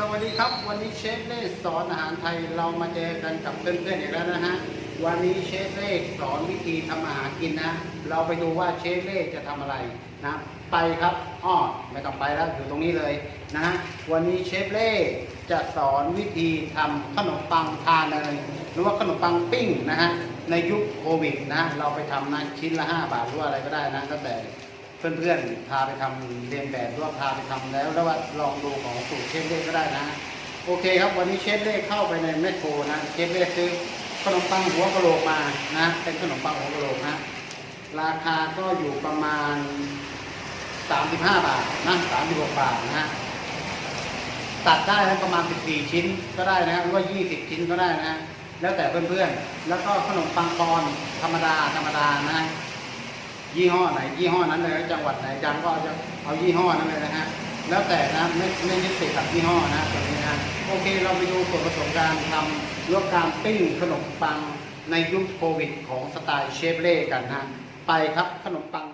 สวัสดีครับ วันนี้เชฟเล่สอนอาหารไทยเรามาเจอกันกับเพื่อนๆอีกแล้วนะฮะวันนี้เชฟเล่สอนวิธีทำอาหารกินนะเราไปดูว่าเชฟเล่จะทำอะไรนะไปครับอ้อไม่ต้องไปแล้วอยู่ตรงนี้เลยนะฮะวันนี้เชฟเล่จะสอนวิธีทำขนมปังทานเนยหรือว่าขนมปังปิ้งนะฮะในยุคโควิดนะเราไปทำนะชิ้นละ 5 บาทหรืออะไรก็ได้นะตั้งแต่ เพื่อนๆพาไปทำเรียนแบบหรือว่าพาไปทำแล้ว แล้วว่าลองดูของสูตรเชฟเล่ก็ได้นะ โอเคครับวันนี้เชฟเล่เข้าไปในแมคโครนะเชฟเล่ซื้อขนมปังหัวกะโหลกมานะเป็นขนมปังหัวกะโหลกนะราคาก็อยู่ประมาณ 35 บาทนะ36 บาทนะ ตัดได้นะประมาณ 14 ชิ้นก็ได้นะหรือว่า 20 ชิ้นก็ได้นะ แล้วแต่เพื่อนๆ แล้วก็ขนมปังปอนธรรมดาธรรมดานะ ยี่ห้อไหน ยี่ห้อนั้นเลยจังหวัดไหนจังก็จะเอายี่ห้อนั้นเลยนะฮะแล้วแต่นะไม่ไม่ยึดติดกับยี่ห้อนะแบบนี้นะโอเคเราไปดูส่วนผสมการทำลวกการปิ้งขนมปังในยุคโควิดของสไตล์เชฟเล่กันนะไปครับขนมปัง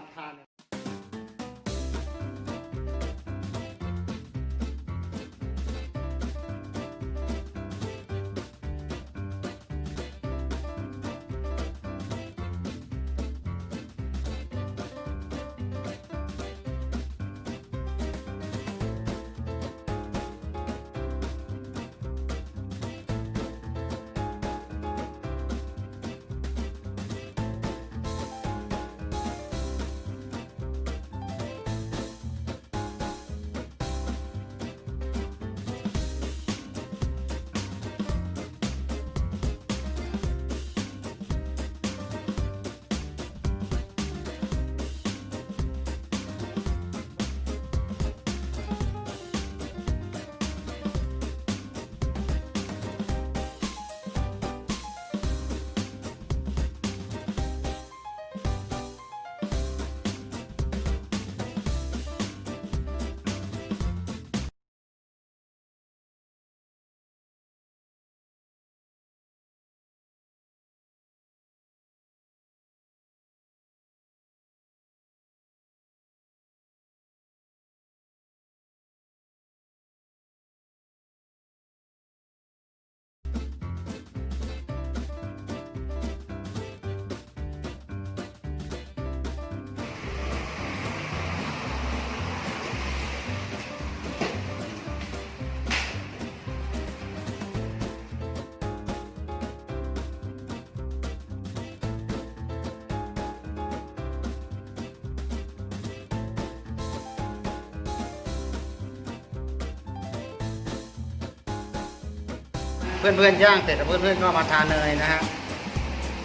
เพื่อนๆย่างเสร็จแล้วเพื่อนๆก็มาทานเนยนะฮะ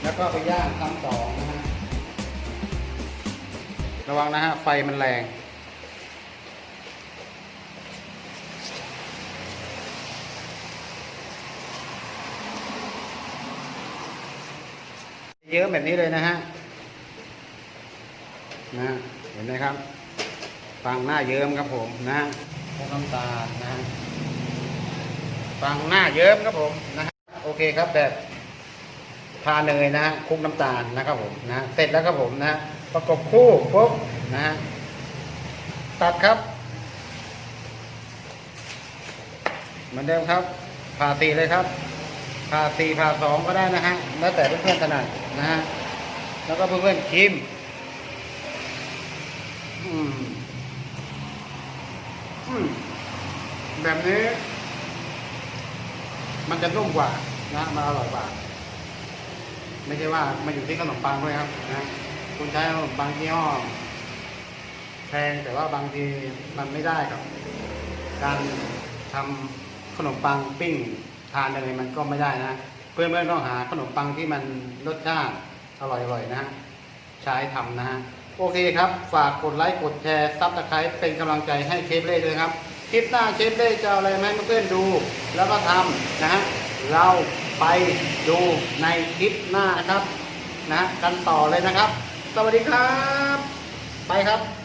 แล้วก็ไปย่างคำสองนะฮะ ระวังนะฮะ ไฟมันแรง เยอะแบบนี้เลยนะฮะ นะเห็นไหมครับ ฟังหน้าเยิ้มครับผมนะฮะน้ำตาลนะฮะ ฟังหน้าเยิ้มครับผมนะฮะโอเคครับแบบทาเนยนะฮะคลุกน้ำตาลนะครับผมนะเสร็จแล้วครับผมนะฮะประกบคู่ปุ๊บนะฮะตัดครับเหมือนเดิมครับผ่าสี่เลยครับผ่าสี่ผ่าสองก็ได้นะฮะแล้วแต่เพื่อนๆถนัดนะฮะแล้วก็เพื่อนๆชิมอืมอืมแบบนี้ มันจะนุ่มกว่านะมันอร่อยกว่า ไม่ใช่ว่ามันอยู่ที่ขนมปังด้วยครับนะคุณใช้ขนมปังยี่ห้อแพงแต่ว่าบางทีมันไม่ได้กับ การทำขนมปังปิ้งทานอะไรมันก็ไม่ได้นะเพื่อนๆต้องหาขนมปังที่มันรสชาติอร่อยๆนะใช้ทำนะฮะโอเคครับ ฝากกดไลค์กดแชร์ซับสไครป์เป็นกำลังใจให้เชฟเล่ด้วยครับ คลิปหน้าเชฟได้จะอะไรไหมเพื่อนๆดู แล้วก็ทำนะฮะเราไปดูในคลิปหน้านะครับนะกันต่อเลยนะครับ สวัสดีครับ ไปครับ